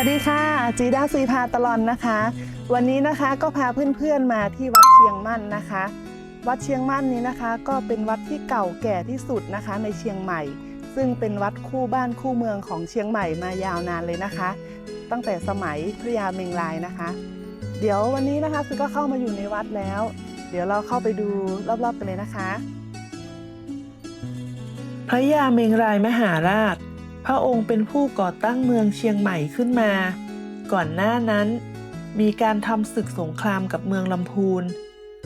วัสดีค่ะ จีด้าซีพาตลอนนะคะ วันนี้นะคะก็พาเพื่อนๆมาที่วัดเชียงมั่นนะคะ วัดเชียงมั่นนี้นะคะ ก็เป็นวัดที่เก่าแก่ที่สุดนะคะในเชียงใหม่ ซึ่งเป็นวัดคู่บ้านคู่เมืองของเชียงใหม่มายาวนานเลยนะคะ ตั้งแต่สมัยพระยาเมงลายนะคะ เดี๋ยววันนี้นะคะซื้อก็เข้ามาอยู่ในวัดแล้ว เดี๋ยวเราเข้าไปดูรอบๆกันเลยนะคะ พระยาเมงรายมหาราช พระองค์เป็นผู้ก่อตั้งเมืองเชียงใหม่ขึ้นมา ก่อนหน้านั้น มีการทำศึกสงครามกับเมืองลำพูน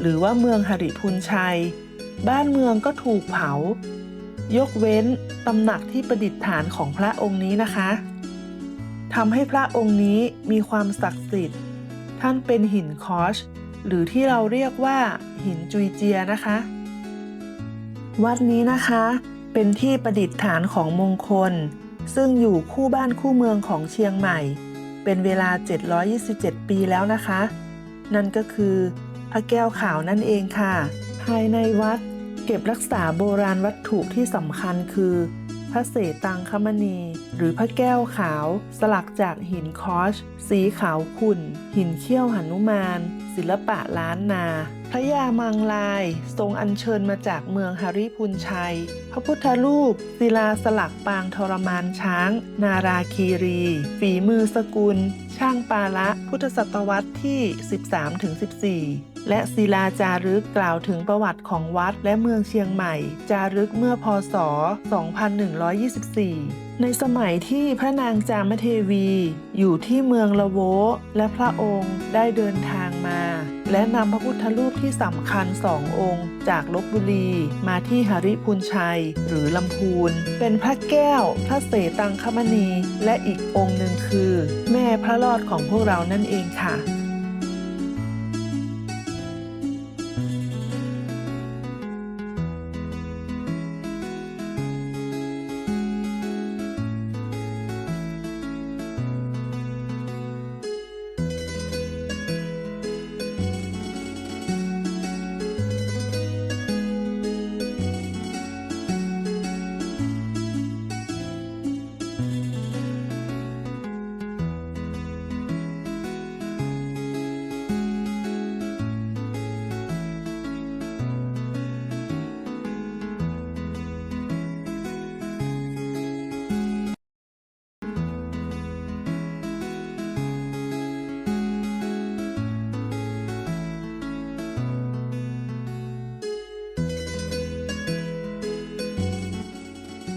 หรือว่าเมืองหริพูนชัย บ้านเมืองก็ถูกเผา ยกเว้นตำหนักที่ประดิษฐานของพระองค์นี้นะคะทำให้พระองค์นี้มีความศักดิ์สิทธิ์ ท่านเป็นหินคอช หรือที่เราเรียกว่าหินจุยเจียนะคะ วัดนี้นะคะเป็นที่ประดิษฐานของมงคล ซึ่งอยู่คู่บ้านคู่เมืองของเชียงใหม่ เป็นเวลา 727 ปีแล้วนะคะ นั่นก็คือพระแก้วขาวนั่นเองค่ะ ภายในวัดเก็บรักษาโบราณวัตถุที่สำคัญคือ พระเศตังคมณี หรือพระแก้วขาว สลักจากหินคอช สีขาวขุ่น หินเขี้ยวหนุมาน ศิลปะล้านนา พระยามังลาย ทรงอัญเชิญมาจากเมืองหริพุนชัย พระพุทธรูป ศิลาสลักปางทรมานช้าง นาราคีรี ฝีมือสกุล ช่างปาละพุทธศตวรรษที่ 13-14 และศิลาจารึกกล่าวถึงประวัติของวัดและเมืองเชียงใหม่ จารึกเมื่อพศ 2124 ในสมัยที่พระนางจามเทวีอยู่ที่เมืองละโวและพระองค์ได้เดินทางมา และนำพระพุทธรูปที่สำคัญสององค์ จากลบบุรี มาที่หริพุนชัย หรือลำพูน เป็นพระแก้ว พระเสตังคมณี และอีกองค์หนึ่งคือ แม่พระรอดของพวกเรานั่นเองค่ะ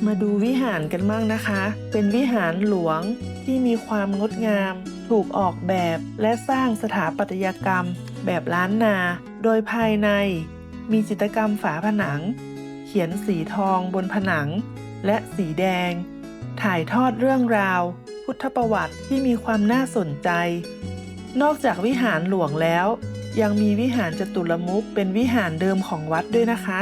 มาดูวิหารกันบ้างนะคะ เป็นวิหารหลวงที่มีความงดงาม ถูกออกแบบและสร้างสถาปัตยกรรม แบบล้านนา โดยภายใน มีจิตรกรรมฝาผนัง เขียนสีทองบนผนัง และสีแดง ถ่ายทอดเรื่องราว พุทธประวัติที่มีความน่าสนใจ นอกจากวิหารหลวงแล้ว ยังมีวิหารจตุรมุขเป็นวิหารเดิมของวัดด้วยนะคะ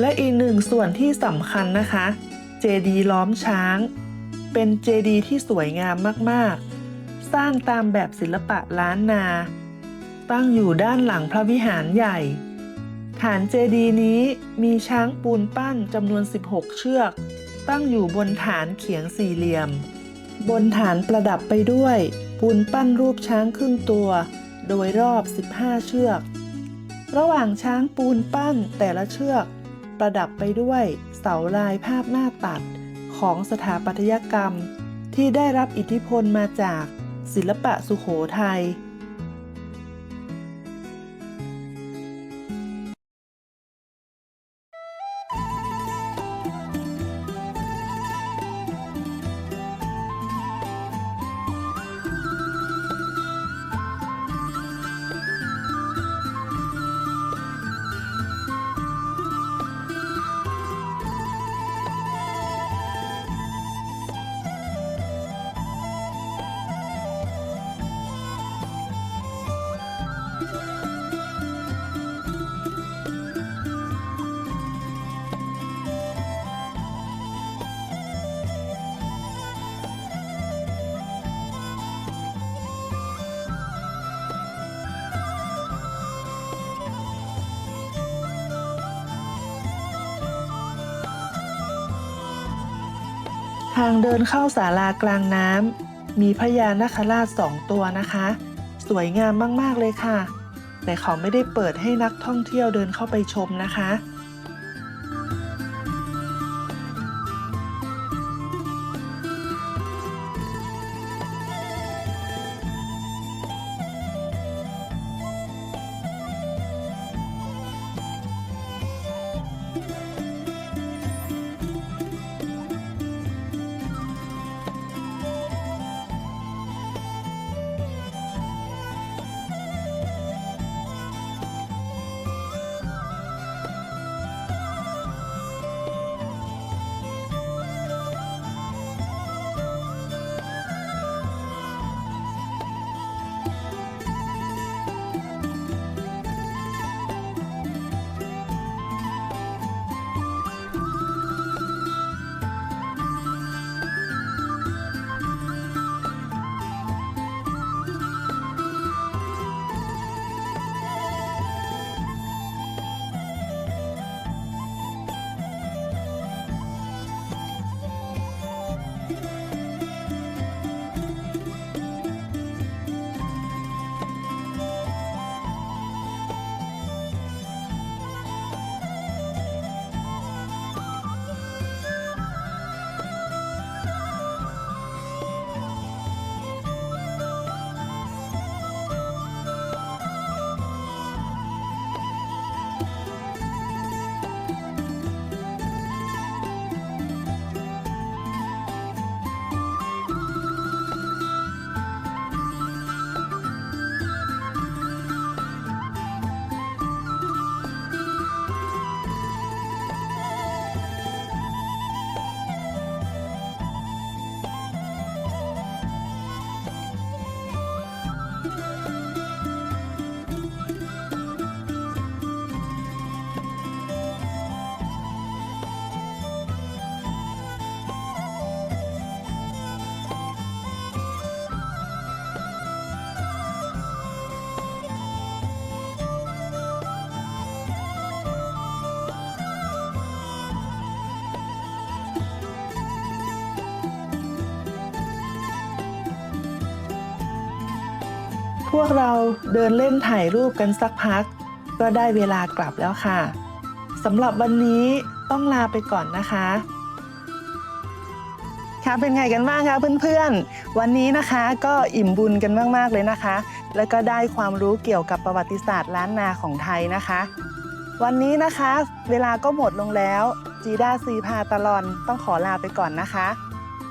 และอีกหนึ่งส่วนที่สำคัญนะคะ เจดีล้อมช้าง เป็นเจดีที่สวยงามมากๆ สร้างตามแบบศิลปะล้านนา ตั้งอยู่ด้านหลังพระวิหารใหญ่ ฐานเจดีนี้มีช้างปูนปั้นจำนวน 16 เชือก ตั้งอยู่บนฐานเขียงสี่เหลี่ยม บนฐานประดับไปด้วย ปูนปั้นรูปช้างครึ่งตัว โดยรอบ 15 เชือก ระหว่างช้างปูนปั้นแต่ละเชือก ประดับไปด้วยเสาลายภาพหน้าตัดของสถาปัตยกรรม ที่ได้รับอิทธิพลมาจากศิลปะสุโขทัย ทางเดินเข้าศาลากลางน้ำมีพญานาคราชสองตัวนะคะ สวยงามมาก ๆ เลยค่ะ แต่เขาไม่ได้เปิดให้นักท่องเที่ยวเดินเข้าไปชมนะคะ วกเราเดินเล่นถ่ายรูปกันสักพัก ก็ได้เวลากลับแล้วค่ะสำหรับวันนี้ต้องลาไปก่อนนะคะค่ะเป็นไงกันบ้างคะเพื่อนๆ วันนี้นะคะก็อิ่มบุญกันมากๆเลยนะคะ แล้วก็ได้ความรู้เกี่ยวกับประวัติศาสตร์ล้านนาของไทยนะคะ วันนี้นะคะเวลาก็หมดลงแล้วจีด้าซีพาตลอนต้องขอลาไปก่อนนะคะ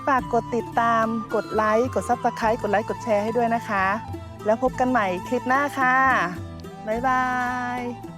ฝากกดติดตามกดไลค์กดซับสไครต์กดไลค์กดแชร์ให้ด้วยนะคะ แล้วพบกันใหม่คลิปหน้าค่ะ บ๊ายบาย